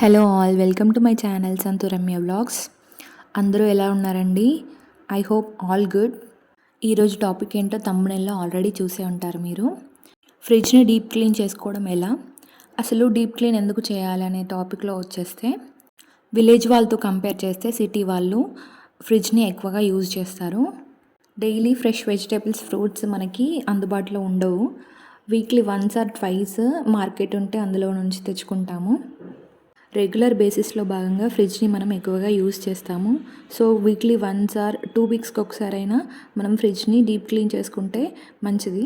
Hello all welcome to my channel Santhu Ramya vlogs అందరూ ఎలా ఉన్నారండి? ఐ హోప్ ఆల్ గుడ్ ఈరోజు topic ఏంటో తమ్ముడెల్లో ఆల్రెడీ చూసే ఉంటారు మీరు. ఫ్రిడ్జ్ని డీప్ క్లీన్ చేసుకోవడం ఎలా? అసలు డీప్ క్లీన్ ఎందుకు చేయాలి అనే టాపిక్లో వచ్చేస్తే విలేజ్ వాళ్ళతో కంపేర్ చేస్తే సిటీ వాళ్ళు ఫ్రిడ్జ్ని ఎక్కువగా యూజ్ చేస్తారు. డైలీ ఫ్రెష్ వెజిటేబుల్స్ ఫ్రూట్స్ మనకి అందుబాటులో ఉండవు. Weekly once or twice market ఉంటే అందులో నుంచి తెచ్చుకుంటాము. రెగ్యులర్ బేసిస్లో భాగంగా ఫ్రిడ్జ్ని మనం ఎక్కువగా యూస్ చేస్తాము. So weekly once or two వీక్స్కి ఒకసారైనా మనం ఫ్రిడ్జ్ని డీప్ క్లీన్ చేసుకుంటే మంచిది.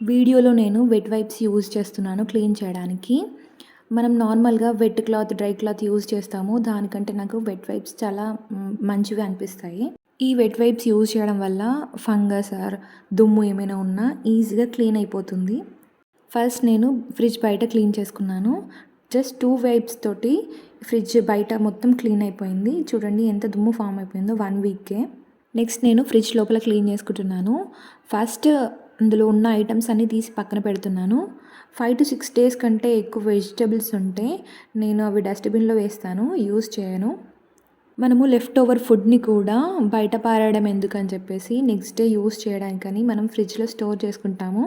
వీడియోలో నేను వెట్ వైప్స్ యూజ్ చేస్తున్నాను క్లీన్ చేయడానికి. మనం నార్మల్గా wet cloth dry cloth use చేస్తాము. దానికంటే నాకు వెట్ వైప్స్ చాలా మంచిగా మంచివి అనిపిస్తాయి. ఈ వెట్ వైప్స్ యూజ్ చేయడం వల్ల ఫంగస్ ఆర్ దుమ్ము ఏమైనా ఉన్నా ఈజీగా క్లీన్ అయిపోతుంది. ఫస్ట్ నేను ఫ్రిడ్జ్ బయట క్లీన్ చేసుకున్నాను. జస్ట్ టూ వైప్స్ తోటి ఫ్రిడ్జ్ బయట మొత్తం క్లీన్ అయిపోయింది. చూడండి ఎంత దుమ్ము ఫామ్ అయిపోయిందో వన్ వీక్కే నెక్స్ట్ నేను ఫ్రిడ్జ్ లోపల క్లీన్ చేసుకుంటున్నాను. ఫస్ట్ అందులో ఉన్న ఐటమ్స్ అన్నీ తీసి పక్కన పెడుతున్నాను. ఫైవ్ టు సిక్స్ డేస్ కంటే ఎక్కువ వెజిటబుల్స్ ఉంటే నేను అవి డస్ట్బిన్లో వేస్తాను యూస్ చేయను. మనము లెఫ్ట్ ఓవర్ ఫుడ్ని కూడా బయట పారేయడం ఎందుకని చెప్పేసి నెక్స్ట్ డే యూస్ చేయడానికని మనం ఫ్రిడ్జ్లో స్టోర్ చేసుకుంటాము.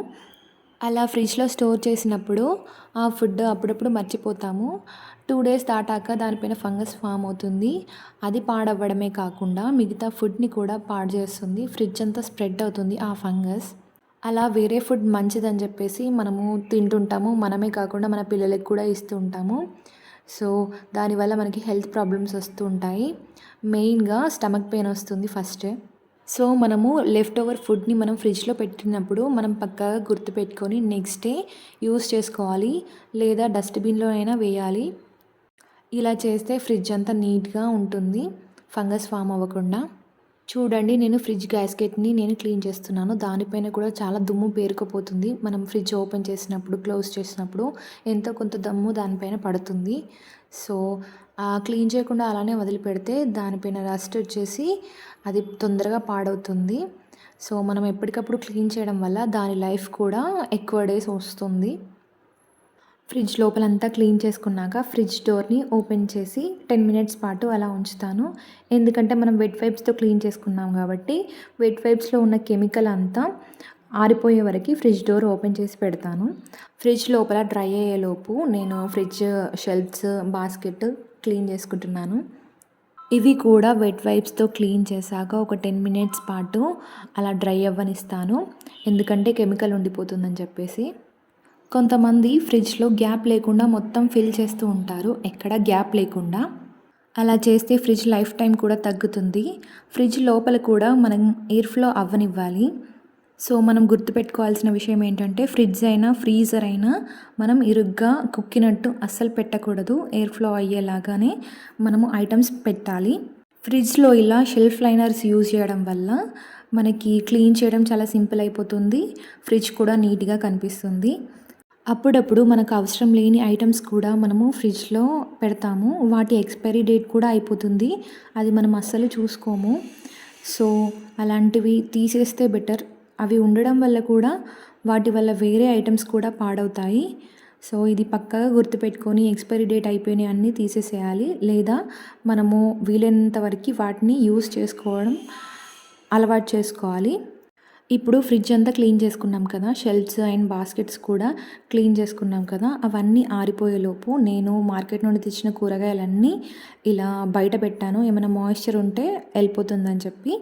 అలా ఫ్రిడ్జ్లో స్టోర్ చేసినప్పుడు ఆ ఫుడ్ అప్పుడప్పుడు మర్చిపోతాము. టూ డేస్ దాటాక దానిపైన ఫంగస్ ఫామ్ అవుతుంది. అది పాడవ్వడమే కాకుండా మిగతా ఫుడ్ని కూడా పాడు చేస్తుంది. ఫ్రిడ్జ్ అంతా స్ప్రెడ్ అవుతుంది ఆ ఫంగస్. అలా వేరే ఫుడ్ మంచిదని చెప్పేసి మనము తింటుంటాము. మనమే కాకుండా మన పిల్లలకి కూడా ఇస్తూ ఉంటాము. సో దానివల్ల మనకి హెల్త్ ప్రాబ్లమ్స్ వస్తూ ఉంటాయి. మెయిన్గా స్టమక్ పెయిన్ వస్తుంది ఫస్ట్. సో మనము లెఫ్ట్ ఓవర్ ఫుడ్ని మనం ఫ్రిడ్జ్లో పెట్టినప్పుడు మనం పక్కాగా గుర్తుపెట్టుకొని నెక్స్ట్ డే యూస్ చేసుకోవాలి. లేదా డస్ట్బిన్లో అయినా వేయాలి. ఇలా చేస్తే ఫ్రిడ్జ్ అంతా నీట్గా ఉంటుంది. ఫంగస్ ఫామ్ అవ్వకుండా. చూడండి నేను ఫ్రిడ్జ్ గ్యాస్కెట్ని నేను క్లీన్ చేస్తున్నాను. దానిపైన కూడా చాలా దుమ్ము పేరుకుపోతుంది. మనం ఫ్రిడ్జ్ ఓపెన్ చేసినప్పుడు క్లోజ్ చేసినప్పుడు ఎంతో కొంత దమ్ము దానిపైన పడుతుంది. సో క్లీన్ చేయకుండా అలానే వదిలిపెడితే దానిపైన రస్ట్ వచ్చేసి అది తొందరగా పాడవుతుంది. సో మనం ఎప్పటికప్పుడు క్లీన్ చేయడం వల్ల దాని లైఫ్ కూడా ఎక్కువ డేస్ వస్తుంది. ఫ్రిడ్జ్ లోపలంతా క్లీన్ చేసుకున్నాక ఫ్రిడ్జ్ డోర్ని ఓపెన్ చేసి టెన్ మినిట్స్ పాటు అలా ఉంచుతాను. ఎందుకంటే మనం వెట్ వైప్స్తో క్లీన్ చేసుకున్నాం కాబట్టి వెట్ వైప్స్లో ఉన్న కెమికల్ అంతా ఆరిపోయే వరకు ఫ్రిడ్జ్ డోర్ ఓపెన్ చేసి పెడతాను. ఫ్రిడ్జ్ లోపల డ్రై అయ్యేలోపు నేను ఫ్రిడ్జ్ షెల్ఫ్స్ బాస్కెట్ క్లీన్ చేసుకుంటున్నాను. ఇవి కూడా వెట్ వైప్స్తో క్లీన్ చేశాక ఒక టెన్ మినిట్స్ పాటు అలా డ్రై అవ్వనిస్తాను. ఎందుకంటే కెమికల్ ఉండిపోతుందని చెప్పేసి. కొంతమంది ఫ్రిడ్జ్లో గ్యాప్ లేకుండా మొత్తం ఫిల్ చేస్తూ ఉంటారు. ఎక్కడ గ్యాప్ లేకుండా. అలా చేస్తే ఫ్రిడ్జ్ లైఫ్ టైం కూడా తగ్గుతుంది. ఫ్రిడ్జ్ లోపల కూడా మనం ఎయిర్ ఫ్లో అవ్వనివ్వాలి. సో మనం గుర్తుపెట్టుకోవాల్సిన విషయం ఏంటంటే ఫ్రిడ్జ్ అయినా ఫ్రీజర్ అయినా మనం ఇరుగ్గా కుక్కినట్టు అస్సలు పెట్టకూడదు. ఎయిర్ ఫ్లో అయ్యేలాగానే మనము ఐటమ్స్ పెట్టాలి. ఫ్రిడ్జ్లో ఇలా షెల్ఫ్ లైనర్స్ యూజ్ చేయడం వల్ల మనకి క్లీన్ చేయడం చాలా సింపుల్ అయిపోతుంది. ఫ్రిడ్జ్ కూడా నీట్గా కనిపిస్తుంది. అప్పుడప్పుడు మనకు అవసరం లేని ఐటమ్స్ కూడా మనము ఫ్రిడ్జ్లో పెడతాము. వాటి ఎక్స్పైరీ డేట్ కూడా అయిపోతుంది. అది మనం అస్సలు చూసుకోము. సో అలాంటివి తీసేస్తే బెటర్. అవి ఉండడం వల్ల కూడా వాటి వల్ల వేరే ఐటమ్స్ కూడా పాడవుతాయి. సో ఇది పక్కగా గుర్తుపెట్టుకొని ఎక్స్పైరీ డేట్ అయిపోయినాయి అన్నీ తీసేసేయాలి. లేదా మనము వీలైనంత వరకు వాటిని యూస్ చేసుకోవడం అలవాటు చేసుకోవాలి. ఇప్పుడు ఫ్రిడ్జ్ అంతా క్లీన్ చేసుకున్నాం కదా. షెల్ఫ్స్ అండ్ బాస్కెట్స్ కూడా క్లీన్ చేసుకున్నాం కదా. అవన్నీ ఆరిపోయేలోపు నేను మార్కెట్ నుండి తెచ్చిన కూరగాయలన్నీ ఇలా బయట పెట్టాను. ఏమైనా మాయిశ్చర్ ఉంటే వెళ్ళిపోతుందని చెప్పి.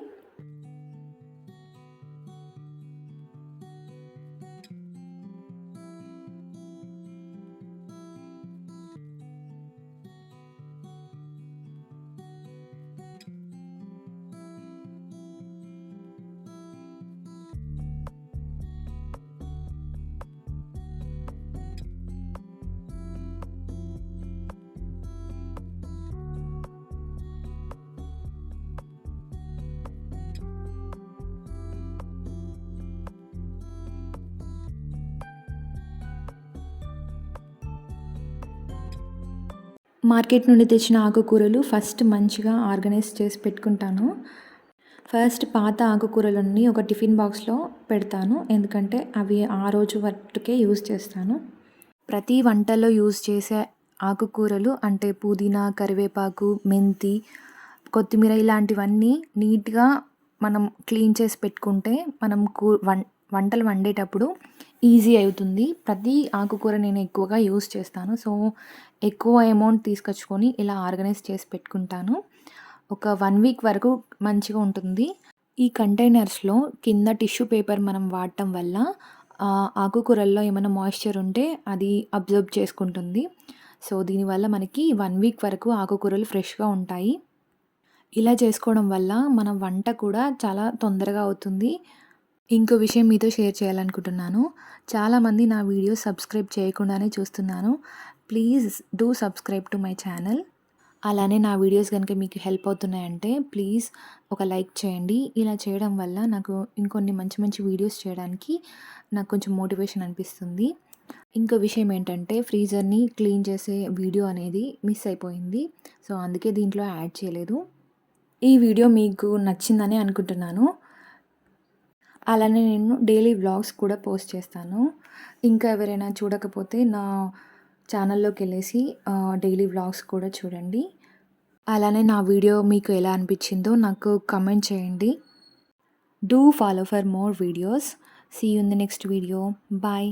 మార్కెట్ నుండి తెచ్చిన ఆకుకూరలు ఫస్ట్ మంచిగా ఆర్గనైజ్ చేసి పెట్టుకుంటాను. ఫస్ట్ పాత ఆకుకూరలన్నీ ఒక టిఫిన్ బాక్స్లో పెడతాను. ఎందుకంటే అవి ఆ రోజు వరకే యూజ్ చేస్తాను. ప్రతి వంటలో యూజ్ చేసే ఆకుకూరలు అంటే పుదీనా కరివేపాకు మెంతి కొత్తిమీర ఇలాంటివన్నీ నీట్గా మనం క్లీన్ చేసి పెట్టుకుంటే మనం కూ వం వంటలు వండేటప్పుడు ఈజీ అవుతుంది. ప్రతి ఆకుకూర నేను ఎక్కువగా యూస్ చేస్తాను. సో ఎక్కువ అమౌంట్ తీసుకొచ్చుకొని ఇలా ఆర్గనైజ్ చేసి పెట్టుకుంటాను. ఒక వన్ వీక్ వరకు మంచిగా ఉంటుంది. ఈ కంటైనర్స్లో కింద టిష్యూ పేపర్ మనం వాడటం వల్ల ఆకుకూరల్లో ఏమైనా మాయిశ్చర్ ఉంటే అది అబ్జర్వ్ చేసుకుంటుంది. సో దీనివల్ల మనకి వన్ వీక్ వరకు ఆకుకూరలు ఫ్రెష్గా ఉంటాయి. ఇలా చేసుకోవడం వల్ల మన వంట కూడా చాలా తొందరగా అవుతుంది. ఇంకో విషయం మీతో షేర్ చేయాలనుకుంటున్నాను. చాలామంది నా వీడియోస్ సబ్స్క్రైబ్ చేయకుండానే చూస్తున్నాను. Please do subscribe to my channel. అలానే నా వీడియోస్ కనుక మీకు హెల్ప్ అవుతున్నాయంటే ప్లీజ్ ఒక లైక్ చేయండి. ఇలా చేయడం వల్ల నాకు ఇంకొన్ని మంచి మంచి వీడియోస్ చేయడానికి నాకు కొంచెం మోటివేషన్ అనిపిస్తుంది. ఇంకో విషయం ఏంటంటే ఫ్రీజర్ని క్లీన్ చేసే వీడియో అనేది మిస్ అయిపోయింది. సో అందుకే దీంట్లో యాడ్ చేయలేదు. ఈ వీడియో మీకు నచ్చిందని అనుకుంటున్నాను. అలానే నేను డైలీ వ్లాగ్స్ కూడా పోస్ట్ చేస్తాను. ఇంకా ఎవరైనా చూడకపోతే నా ఛానల్లోకి వెళ్ళేసి డైలీ వ్లాగ్స్ కూడా చూడండి. అలానే నా వీడియో మీకు ఎలా అనిపించిందో నాకు కమెంట్ చేయండి. Do follow for more videos. See you in the next video bye